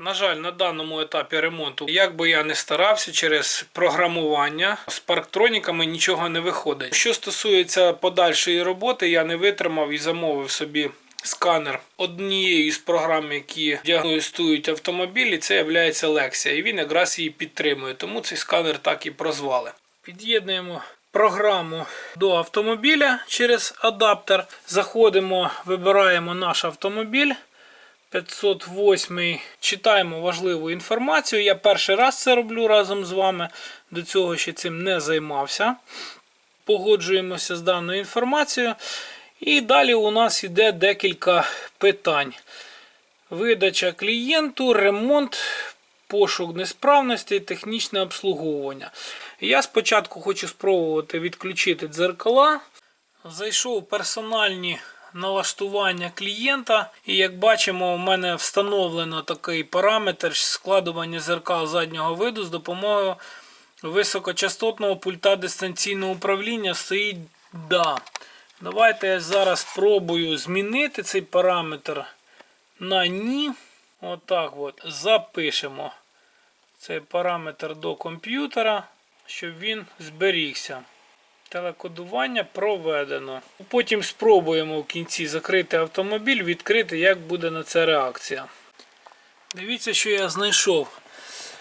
На жаль, на даному етапі ремонту, як би я не старався через програмування, з парктроніками нічого не виходить. Що стосується подальшої роботи, я не витримав і замовив собі сканер однієї з програм, які діагностують автомобілі, це є Lexia. І він якраз її підтримує, тому цей сканер так і прозвали. Під'єднуємо програму до автомобіля через адаптер. Заходимо, вибираємо наш автомобіль. 508 читаємо важливу інформацію. Я перший раз це роблю разом з вами. До цього ще цим не займався. Погоджуємося з даною інформацією. І далі у нас йде декілька питань. Видача клієнту, ремонт, пошук несправності, технічне обслуговування. Я спочатку хочу спробувати відключити дзеркала. Зайшов у персональні налаштування клієнта. І як бачимо, у мене встановлено такий параметр складування зеркал заднього виду з допомогою високочастотного пульта дистанційного управління стоїть да. Давайте я зараз спробую змінити цей параметр на ні. Отак от. Запишемо цей параметр до комп'ютера, щоб він зберігся. Телекодування проведено. Потім спробуємо в кінці закрити автомобіль, відкрити, як буде на це реакція. Дивіться, що я знайшов.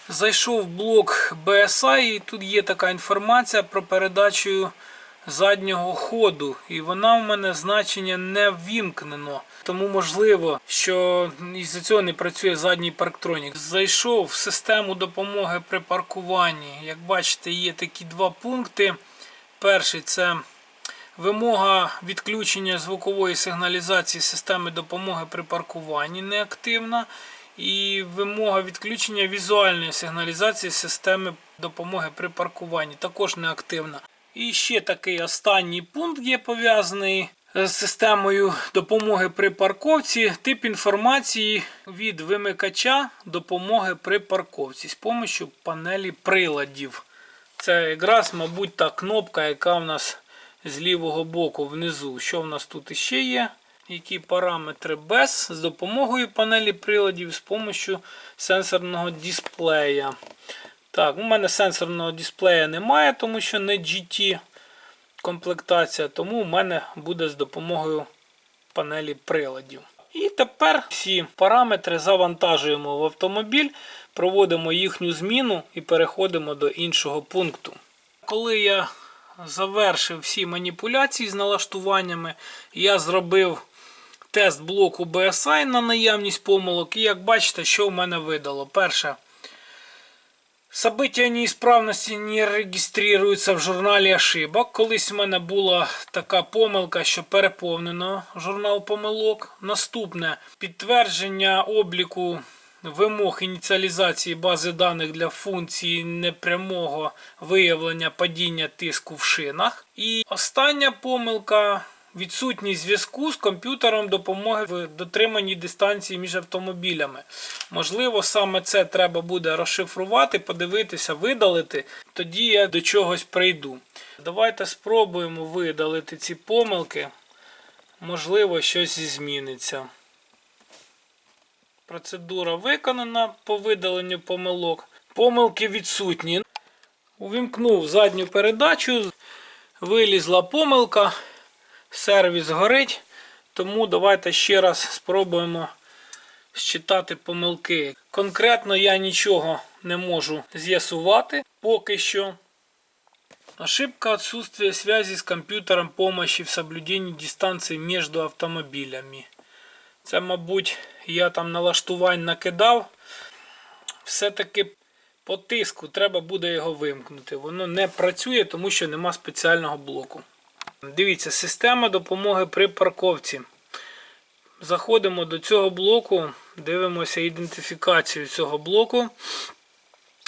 Зайшов в блок BSI і тут є така інформація про передачу заднього ходу. І вона в мене значення не ввімкнено. Тому можливо, що із-за цього не працює задній парктронік. Зайшов в систему допомоги при паркуванні. Як бачите, є такі два пункти. Перший це вимога відключення звукової сигналізації системи допомоги при паркуванні неактивна. І вимога відключення візуальної сигналізації системи допомоги при паркуванні також неактивна. І ще такий останній пункт є пов'язаний з системою допомоги при парковці. Тип інформації від вимикача допомоги при парковці з допомогою панелі приладів. Це якраз, мабуть, та кнопка, яка в нас з лівого боку внизу. Що в нас тут іще є? Які параметри без з допомогою панелі приладів з допомогою сенсорного дисплея. Так, у мене сенсорного дисплея немає, тому що не GT комплектація, тому у мене буде з допомогою панелі приладів. І тепер всі параметри завантажуємо в автомобіль, проводимо їхню зміну і переходимо до іншого пункту. Коли я завершив всі маніпуляції з налаштуваннями, я зробив тест блоку BSI на наявність помилок. І як бачите, що в мене видало. Перше. События неисправності не реєструються в журналі ошибок. Колись в мене була така помилка, що переповнено журнал помилок. Наступне підтвердження обліку вимог ініціалізації бази даних для функції непрямого виявлення падіння тиску в шинах. І остання помилка. Відсутність зв'язку з комп'ютером допомоги в дотриманні дистанції між автомобілями. Можливо, саме це треба буде розшифрувати, подивитися, видалити, тоді я до чогось прийду. Давайте спробуємо видалити ці помилки. Можливо, щось зміниться. Процедура виконана по видаленню помилок. Помилки відсутні. Увімкнув задню передачу, вилізла помилка сервіс горить. Тому давайте ще раз спробуємо считати помилки. Конкретно я нічого не можу з'ясувати поки що. Ошибка отсутствия связи з комп'ютером помощи в соблюденні дистанції між автомобілями. Це, мабуть, я там налаштувань накидав. Все-таки по тиску треба буде його вимкнути. Воно не працює, тому що нема спеціального блоку. Дивіться, система допомоги при парковці. Заходимо до цього блоку, дивимося ідентифікацію цього блоку.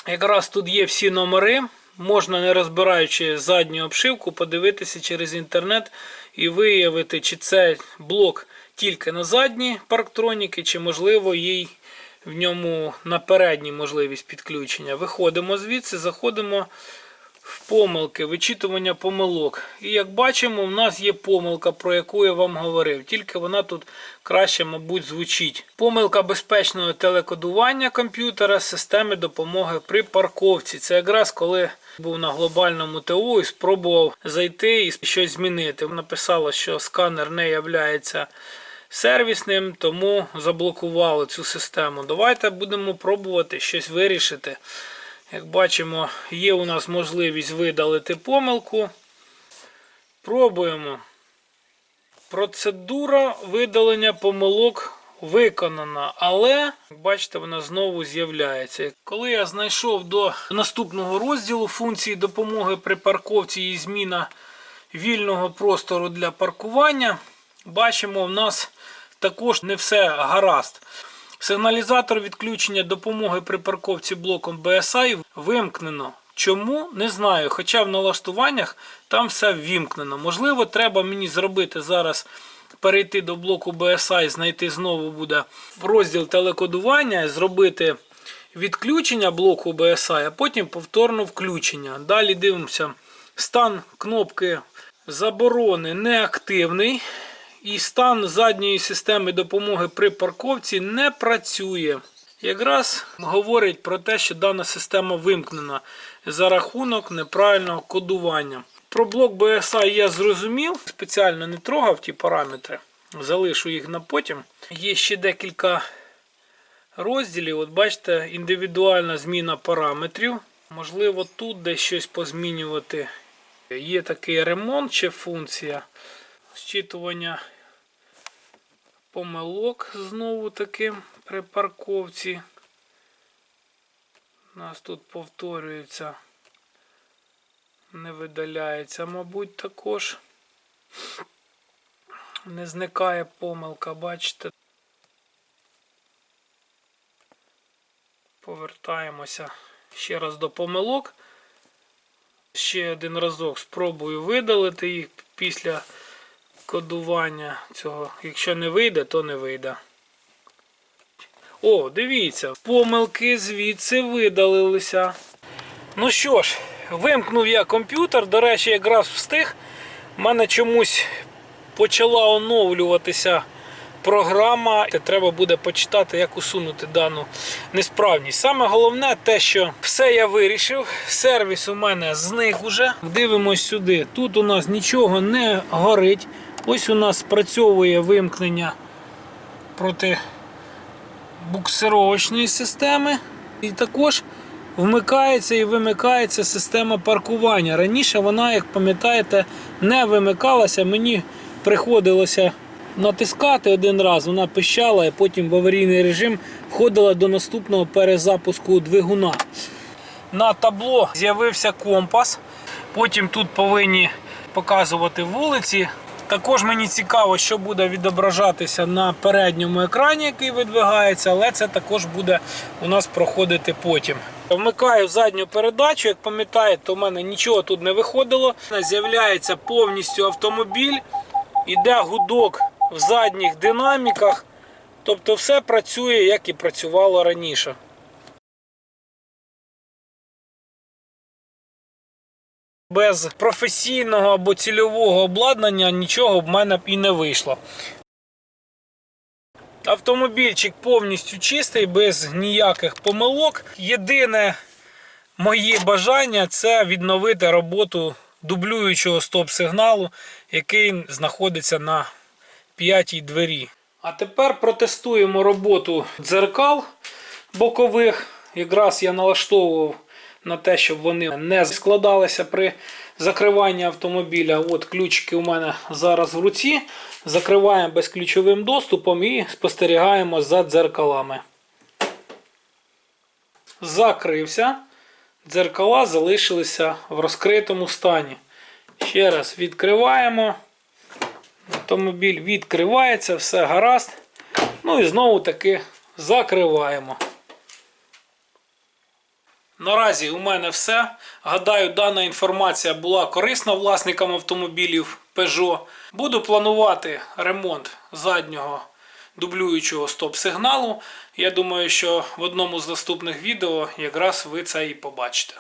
Якраз тут є всі номери. Можна, не розбираючи задню обшивку, подивитися через інтернет і виявити, чи це блок тільки на задні парктроніки, чи, можливо, є в ньому на передній можливість підключення. Виходимо звідси, заходимо в помилки, вичитування помилок. І як бачимо, в нас є помилка, про яку я вам говорив, тільки вона тут краще, мабуть, звучить. Помилка безпечного телекодування комп'ютера системи допомоги при парковці. Це якраз коли був на глобальному ТО і спробував зайти і щось змінити. Написало, що сканер не являється сервісним, тому заблокували цю систему. Давайте будемо пробувати щось вирішити. Як бачимо, є у нас можливість видалити помилку. Пробуємо. Процедура видалення помилок виконана, але, бачите, вона знову з'являється. Коли я знайшов до наступного розділу функції допомоги при парковці і зміна вільного простору для паркування, бачимо, в нас також не все гаразд. Сигналізатор відключення допомоги при парковці блоком BSI вимкнено. Чому? Не знаю. Хоча в налаштуваннях там все ввімкнено. Можливо, треба мені зробити зараз перейти до блоку BSI, знайти знову буде розділ телекодування, зробити відключення блоку BSI, а потім повторно включення. Далі дивимося. Стан кнопки заборони неактивний. І стан задньої системи допомоги при парковці не працює. Якраз говорить про те, що дана система вимкнена за рахунок неправильного кодування. Про блок BSI я зрозумів, спеціально не трогав ті параметри, залишу їх на потім. Є ще декілька розділів. От бачите, індивідуальна зміна параметрів. Можливо, тут десь щось позмінювати. Є такий ремонт чи функція. Зчитування помилок знову таки при парковці. У нас тут повторюється, не видаляється, мабуть, також. Не зникає помилка, бачите. Повертаємося ще раз до помилок. Ще один разок спробую видалити їх після кодування цього. Якщо не вийде, то не вийде. О, дивіться, помилки звідси видалилися. Ну що ж, вимкнув я комп'ютер. До речі, якраз встиг. У мене чомусь почала оновлюватися програма. Треба буде почитати, як усунути дану несправність. Саме головне те, що все я вирішив. Сервіс у мене зник уже. Дивимось сюди. Тут у нас нічого не горить. Ось у нас спрацьовує вимкнення проти буксировочної системи. І також вмикається і вимикається система паркування. Раніше вона, як пам'ятаєте, не вимикалася. Мені приходилося натискати один раз, вона пищала і потім в аварійний режим входила до наступного перезапуску двигуна. На табло з'явився компас. Потім тут повинні показувати вулиці. Також мені цікаво, що буде відображатися на передньому екрані, який видвигається, але це також буде у нас проходити потім. Вмикаю задню передачу, як пам'ятаєте, у мене нічого тут не виходило. З'являється повністю автомобіль, іде гудок в задніх динаміках. Тобто все працює, як і працювало раніше. Без професійного або цільового обладнання нічого в мене б і не вийшло. Автомобільчик повністю чистий, без ніяких помилок. Єдине моє бажання це відновити роботу дублюючого стоп-сигналу, який знаходиться на п'ятій двері. А тепер протестуємо роботу дзеркал бокових. Якраз я налаштовував на те, щоб вони не складалися при закриванні автомобіля. От ключики у мене зараз в руці. Закриваємо безключовим доступом і спостерігаємо за дзеркалами. Закрився. Дзеркала залишилися в розкритому стані. Ще раз відкриваємо. Автомобіль відкривається, все гаразд. Ну і знову таки закриваємо. Наразі у мене все. Гадаю, дана інформація була корисна власникам автомобілів Peugeot. Буду планувати ремонт заднього дублюючого стоп-сигналу. Я думаю, що в одному з наступних відео якраз ви це і побачите.